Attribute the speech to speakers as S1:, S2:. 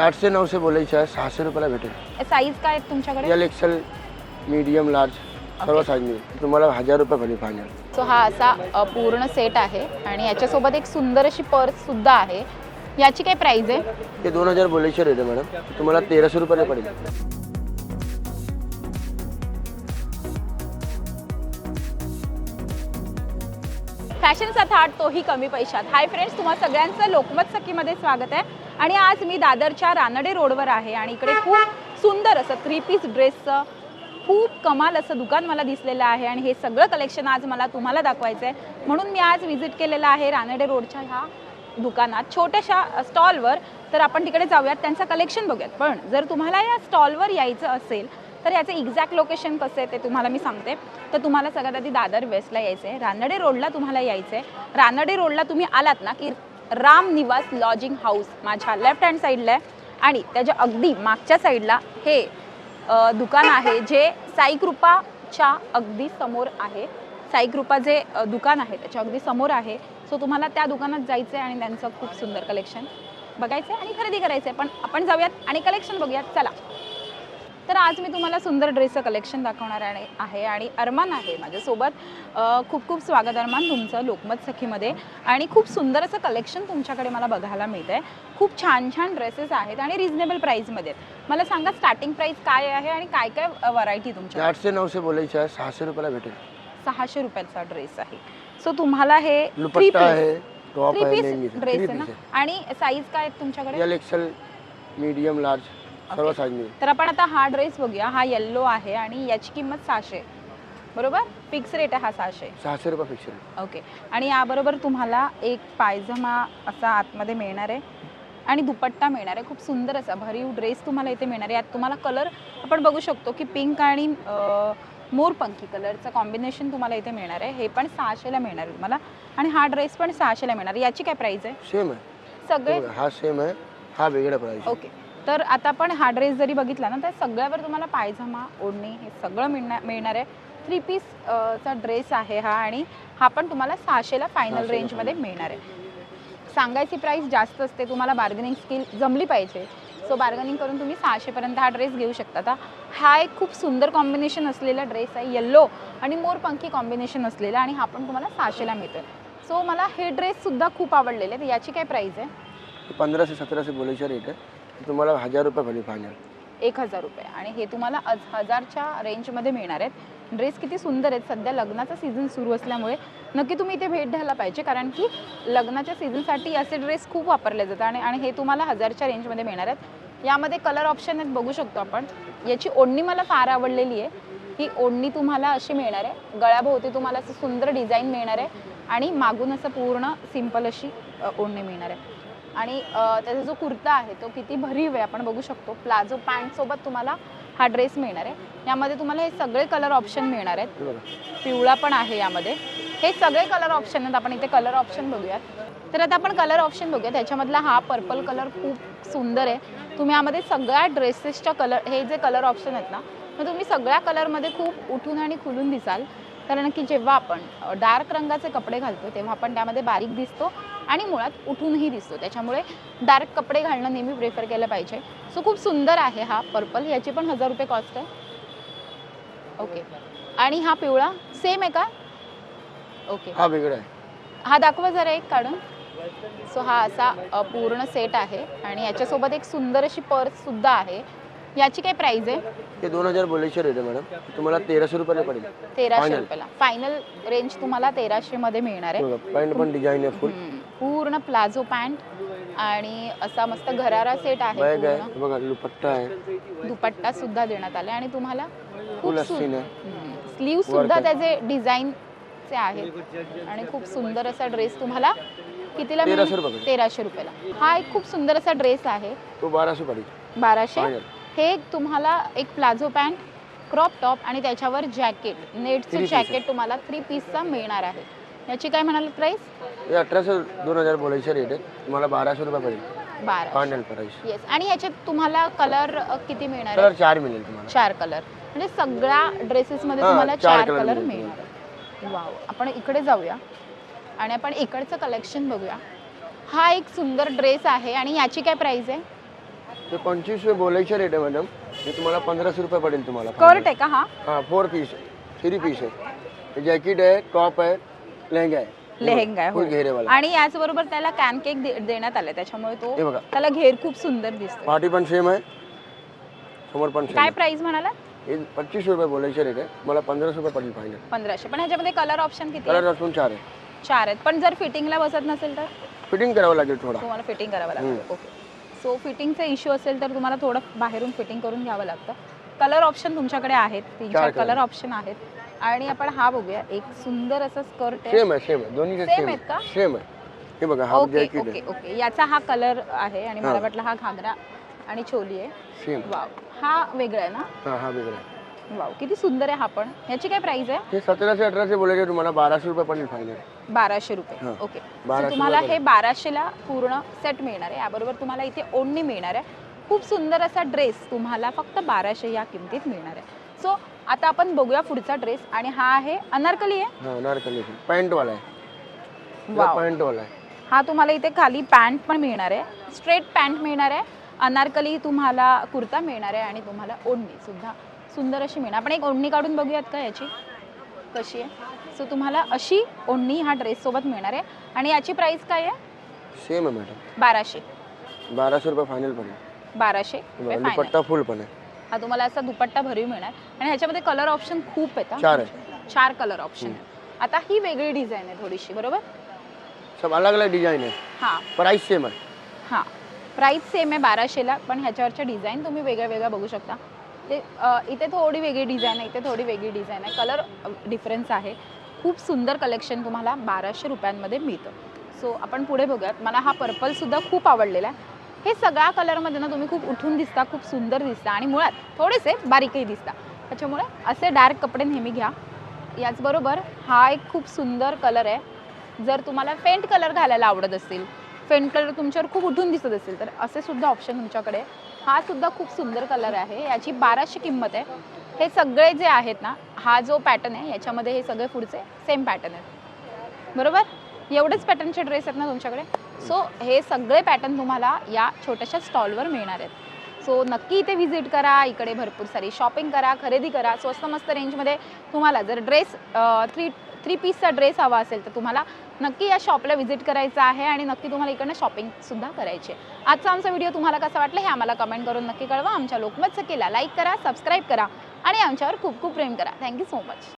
S1: आठशे नऊशे बोलायचे आहे सहाशे रुपयाला भेटेल.
S2: साईज काय आहेत तुमच्याकडे?
S1: एल एक्सेल मीडियम लार्ज सर्व साईज मिळेल. तुम्हाला हजार रुपये भरली फायनल
S2: सो हा असा अ, पूर्ण सेट आहे आणि याच्यासोबत एक सुंदर अशी पर्स सुद्धा आहे. याची काय प्राइस आहे?
S1: ते दोन हजार बोलायचे रेट आहे मॅडम तुम्हाला तेराशे रुपयाला पडेल.
S2: फॅशनचा थाट तोही कमी पैशात. हाय फ्रेंड्स तुम्हा सगळ्यांचं लोकमत सखीमध्ये स्वागत आहे. आणि आज मी दादरच्या रानडे रोडवर आहे आणि इकडे खूप सुंदर असं थ्री पीस ड्रेसचं खूप कमाल असं दुकान मला दिसलेलं आहे आणि हे सगळं कलेक्शन आज मला तुम्हाला दाखवायचं आहे म्हणून मी आज व्हिजिट केलेलं आहे रानडे रोडच्या ह्या दुकानात छोट्याशा स्टॉलवर तर आपण तिकडे जाऊयात त्यांचं कलेक्शन बघूयात. पण जर तुम्हाला या स्टॉलवर यायचं असेल तर याचं एक्झॅक्ट लोकेशन कसं आहे ते तुम्हाला मी सांगते. तर तुम्हाला सगळ्यात आधी दादर वेस्टला यायचं आहे रानडे रोडला तुम्हाला यायचं आहे रानडे रोडला तुम्ही आलात ना की राम निवास लॉजिंग हाऊस माझ्या लेफ्ट हँड साईडला आहे. आणि त्याच्या अगदी मागच्या साईडला हे दुकान आहे जे साईकृपाच्या अगदी समोर आहे. साईकृपा जे दुकान आहे त्याच्या अगदी समोर आहे. सो तुम्हाला त्या दुकानात जायचं आहे आणि त्यांचं खूप सुंदर कलेक्शन बघायचं आहे आणि खरेदी करायचं आहे पण आपण जाऊयात आणि कलेक्शन बघूयात. चला. तर आज मी तुम्हाला सुंदर ड्रेसचं कलेक्शन दाखवणार आहे आणि अरमान आहे माझ्यासोबत. खूप खूप स्वागत अरमान तुमचं लोकमत सखीमध्ये. आणि खूप सुंदर असं कलेक्शन तुमच्याकडे मला बघायला मिळतं आहे खूप छान छान ड्रेसेस आहेत आणि रिझनेबल प्राईजमध्ये मला सांगा स्टार्टिंग प्राईस काय आहे आणि काय काय व्हरायटी
S1: ते
S2: तुमच्या
S1: आठशे नऊशे बोलायचे आहे सहाशे रुपयाला भेटेल.
S2: सहाशे रुपयाचा ड्रेस आहे. सो तुम्हाला हे थ्री
S1: दुपट्टा
S2: पीस
S1: आहे
S2: ड्रेस आहे ना? आणि साईज काय तुमच्याकडे?
S1: एक्सेल मीडियम लार्ज सर्व
S2: तर आपण आता हा ड्रेस बघूया. हा येल्लो आहे आणि याची किंमत सहाशे. बरोबर? फिक्स रेट आहे हा सहाशे.
S1: सहाशे रुपये फिक्स आहे
S2: ओके. आणि याबरोबर तुम्हाला एक पायजमा असा आतमध्ये मिळणार आहे. आणि दुपट्टा मिळणार आहे. खूप सुंदर असा भरीव ड्रेस तुम्हाला इथे मिळणार आहे. यात तुम्हाला कलर आपण बघू शकतो की पिंक आणि मोरपंखी कलरचं कॉम्बिनेशन तुम्हाला इथे मिळणार आहे. हे पण सहाशेला मिळणार आहे तुम्हाला. आणि हा ड्रेस पण सहाशेला मिळणार आहे. याची काय प्राईस आहे?
S1: सेम आहे.
S2: सगळे?
S1: हा सेम आहे. हा वेगळा प्राईस
S2: ओके. तर आता आपण हा ड्रेस जरी बघितला ना तर सगळ्यावर तुम्हाला पायजमा ओढणी हे सगळं मिळणार मिळणार आहे. थ्री पीस चा ड्रेस आहे हा आणि हा पण तुम्हाला सहाशेला फायनल
S1: 600 ला
S2: रेंजमध्ये मिळणार आहे. सांगायची प्राईस जास्त असते तुम्हाला बार्गेनिंग स्किल जमली पाहिजे. सो बार्गेनिंग करून तुम्ही सहाशेपर्यंत हा ड्रेस घेऊ शकता. आता हा एक खूप सुंदर कॉम्बिनेशन असलेला ड्रेस आहे येल्लो आणि मोरपंखी कॉम्बिनेशन असलेला आणि हा पण तुम्हाला सहाशेला मिळतो सो मला हे ड्रेससुद्धा खूप आवडलेले तर याची काय प्राईस आहे?
S1: पंधराशे सतराशे बोलायचे रेट आहे. तुम्हाला हजार रुपये भरली फायनल
S2: एक हजार रुपये. आणि हे तुम्हाला आज हजारच्या रेंजमध्ये मिळणार आहेत. ड्रेस किती सुंदर आहेत. सध्या लग्नाचा सीझन सुरू असल्यामुळे नक्की तुम्ही इथे भेट द्यायला पाहिजे. कारण की लग्नाच्या सीझनसाठी असे ड्रेस खूप वापरले जातात. आणि आणि हे तुम्हाला हजारच्या रेंजमध्ये मिळणार आहेत. यामध्ये कलर ऑप्शन आहेत बघू शकतो आपण. याची ओढणी मला फार आवडलेली आहे. ही ओढणी तुम्हाला अशी मिळणार आहे. गळ्याभोवती तुम्हाला असं सुंदर डिझाईन मिळणार आहे. आणि मागून असं पूर्ण सिंपल अशी ओढणी मिळणार आहे. आणि त्याचा जो कुर्ता आहे तो किती भरीव आहे आपण बघू शकतो. प्लाझो पॅन्टसोबत तुम्हाला हा ड्रेस मिळणार आहे. यामध्ये तुम्हाला हे सगळे कलर ऑप्शन मिळणार आहेत. पिवळा पण आहे यामध्ये. हे सगळे कलर ऑप्शन आहेत. आपण इथे कलर ऑप्शन बघूयात. तर आता आपण कलर ऑप्शन बघूया त्याच्यामधला हा पर्पल कलर खूप सुंदर आहे. तुम्ही यामध्ये सगळ्या ड्रेसेसच्या कलर हे जे कलर ऑप्शन आहेत ना तर तुम्ही सगळ्या कलरमध्ये खूप उठून आणि खुलून दिसाल. कारण की जेव्हा आपण डार्क रंगाचे कपडे घालतो तेव्हा आपण त्यामध्ये बारीक दिसतो आणि मुळात उठूनही दिसतो. त्याच्यामुळे डार्क कपडे घालणं नेहमी प्रेफर केलं पाहिजे. सो खूप सुंदर आहे हा पर्पल. याची पण हजार रुपये कॉस्ट आहे. ओके. आणि हा पिवळा? सेम आहे का? ओके.
S1: हा वेगळा आहे.
S2: हा दाखवा जरा एक काढून. सो हा असा पूर्ण सेट आहे. आणि याच्यासोबत एक सुंदर अशी पर्स सुद्धा आहे. याची काय प्राइस आहे?
S1: ते दोन हजार बोलायचे रेट आहे मॅडम तुम्हाला तेराशे रुपयाला पडेल.
S2: तेराशे
S1: Final.
S2: रुपयाला. फायनल रेंज तुम्हाला तेराशे मध्ये मिळणार आहे.
S1: बघा पॅन्ट पण डिझाईन आहे फुल
S2: हम्म. पूर्ण प्लाझो पॅन्ट आणि असा मस्त घरारा सेट आहे
S1: बॅग
S2: पूर्ण.
S1: आहे बघा दुपट्टा आहे.
S2: दुपट्टा सुद्धा देण्यात आला आणि तुम्हाला
S1: फुल
S2: खूप
S1: अस्तीन आहे.
S2: स्लीव सुद्धा
S1: आहे.
S2: त्याचे डिझाईनचे आहेत. आणि खूप सुंदर असा ड्रेस तुम्हाला कितीला मिळेल?
S1: तेराशे रुपये.
S2: तेराशे रुपयाला. हा एक खूप सुंदर असा ड्रेस आहे.
S1: तो बाराशे पडेल.
S2: बाराशे?
S1: फायनल
S2: हे तुम्हाला एक प्लाझो पॅन्ट क्रॉप टॉप आणि त्याच्यावर जॅकेट नेटचं जॅकेट तुम्हाला थ्री पीसचा मिळणार आहे. याची काय म्हणाल प्राइस
S1: अठराशे दोन हजार बोलायचे रेट आहे तुम्हाला बाराशे रुपये पडेल.
S2: बारा येस आणि याच्यात तुम्हाला कलर किती मिळणार
S1: कलर चार मिळेल तुम्हाला.
S2: चार कलर म्हणजे सगळ्या ड्रेसेसमध्ये
S1: हा,
S2: तुम्हाला
S1: चार
S2: कलर मिळणार वाव आपण इकडे जाऊया. आणि आपण इकडचं कलेक्शन बघूया. हा एक सुंदर ड्रेस आहे आणि याची काय प्राइस आहे?
S1: ते पंचवीस रुपये बोलायचे रेट आहे मॅडम हे तुम्हाला पंधराशे रुपये पडेल तुम्हाला.
S2: स्कर्ट आहे का हा?
S1: हां फोर पीस थ्री पीस आहे. जॅकेट आहे टॉप आहे लेहंगा आहे.
S2: लेहेंगा आहे,
S1: फुल
S2: हो.
S1: घेरेवाला.
S2: आणि याचबरोबर त्याला कॅन केक देण्यात आलाय. त्याच्यामुळे तो
S1: हे बघा.
S2: त्याला घेर खूप सुंदर दिसतो
S1: पार्टी पण सेम आहे. समोर पण सेम
S2: काय प्राइस म्हणाला?
S1: हे पंचवीस रुपये बोलायचे रेट आहे. मला पंधराशे रुपये पडेल फायनल
S2: पंधराशे. पण ह्याच्यामध्ये कलर ऑप्शन किती आहे?
S1: कलर असून चार आहे.
S2: चार आहेत. पण जर फिटिंगला बसत नसेल तर?
S1: फिटिंग करावं लागेल थोडा.
S2: तुम्हाला फिटिंग करावं लागतं ओके सो फिटिंगचा इश्यू असेल तर तुम्हाला थोडं बाहेरून फिटिंग करून घ्यावं लागतं. कलर ऑप्शन तुमच्याकडे आहेत. तीन चार. कलर ऑप्शन आहेत. आणि आपण हा बघूया. एक सुंदर असं स्कर्ट आहे.
S1: सेम आहे सेम आहे. दोन्ही सेम
S2: आहेत का?
S1: सेम आहे. हे बघा हा
S2: ओके ओके ओके याचा हा कलर आहे आणि मला. वाटलं हा घागरा आणि चोली आहे.
S1: सेम
S2: वाव हा वेगळा आहे ना?
S1: हा हा वेगळा आहे.
S2: वाव किती सुंदर आहे हा पण. याची काय प्राइस आहे?
S1: हे सतराशे अठराशे बोलायचे तुम्हाला बाराशे रुपये पडेल फायनल
S2: बाराशे रुपये.
S1: हा.
S2: ओके तुम्हाला हे बाराशेला पूर्ण सेट मिळणार आहे. याबरोबर तुम्हाला इथे ओढणी मिळणार आहे. खूप सुंदर असा ड्रेस तुम्हाला फक्त बाराशे या किमतीत मिळणार आहे. सो आता आपण बघूया पुढचा ड्रेस आणि हा आहे अनारकली आहे?
S1: हा नारकली पॅन्टवाला आहे.
S2: वाव
S1: पॅन्टवाला आहे.
S2: हा तुम्हाला इथे खाली पॅन्ट पण मिळणार आहे. स्ट्रेट पॅन्ट मिळणार आहे. अनारकली तुम्हाला कुर्ता मिळणार आहे आणि तुम्हाला ओढणी सुद्धा सुंदर अशी मिळणार. आपण एक ओढणी काढून बघूयात का याची? कशी आहे? सो तुम्हाला अशी ओढणी ह्या ड्रेससोबत मिळणार आहे. आणि याची प्राइस काय आहे?
S1: सेम आहे मॅडम
S2: बाराशे.
S1: बाराशे रुपये फायनल पडेल
S2: बाराशे.
S1: दुपट्टा फुल पण आहे.
S2: हा तुम्हाला असा दुपट्टा भरीव मिळणार. आणि ह्याच्यामध्ये कलर ऑप्शन खूप आहेत हा.
S1: चार आहे.
S2: चार कलर ऑप्शन आहेत. आता ही वेगळी डिझाईन आहे थोडीशी बरोबर?
S1: सब अलग अलग डिझाईन आहे.
S2: हां.
S1: प्राइस सेम आहे.
S2: हां. प्राईस सेम आहे बाराशेला पण ह्याच्यावरच्या डिझाईन तुम्ही वेगळ्या वेगळ्या बघू शकता. ते इथे थोडी वेगळी डिझाईन आहे इथे थोडी वेगळी डिझाईन आहे. कलर डिफरन्स आहे. खूप सुंदर कलेक्शन तुम्हाला बाराशे रुपयांमध्ये मिळतं. सो आपण पुढे बघूयात. मला हा पर्पलसुद्धा खूप आवडलेला आहे. हे सगळ्या कलरमध्ये ना तुम्ही खूप उठून दिसता खूप सुंदर दिसता आणि मुळात थोडेसे बारीकही दिसता. त्याच्यामुळे असे डार्क कपडे नेहमी घ्या. याचबरोबर हा एक खूप सुंदर कलर आहे. जर तुम्हाला फेंट कलर घालायला आवडत असेल फेंट कलर तुमच्यावर खूप उठून दिसत असेल तर असे सुद्धा ऑप्शन तुमच्याकडे हा सुद्धा खूप सुंदर कलर आहे. याची बाराशे किंमत आहे. हे सगळे जे आहेत ना हा जो पॅटर्न आहे याच्यामध्ये हे सगळे पुढचे सेम पॅटर्न आहेत. बरोबर? एवढेच पॅटर्नचे ड्रेस आहेत ना तुमच्याकडे? सो हे सगळे पॅटर्न तुम्हाला या छोट्याशा स्टॉलवर मिळणार आहेत. सो नक्की इथे व्हिजिट करा इकडे भरपूर सारी शॉपिंग करा खरेदी करा. स्वस्त मस्त रेंजमध्ये तुम्हाला जर ड्रेस थ्री थ्री पीसचा ड्रेस हवा असेल तर तुम्हाला नक्की या शॉपला व्हिजिट करायचं आहे आणि नक्की तुम्हाला इकडनं शॉपिंगसुद्धा करायची आहे. आजचा आमचा व्हिडिओ तुम्हाला कसा वाटला हे आम्हाला कमेंट करून नक्की कळवा. आमच्या लोकमत सखीला लाईक करा सबस्क्राईब करा आणि आमच्यावर खूप खूप प्रेम करा. Thank you so much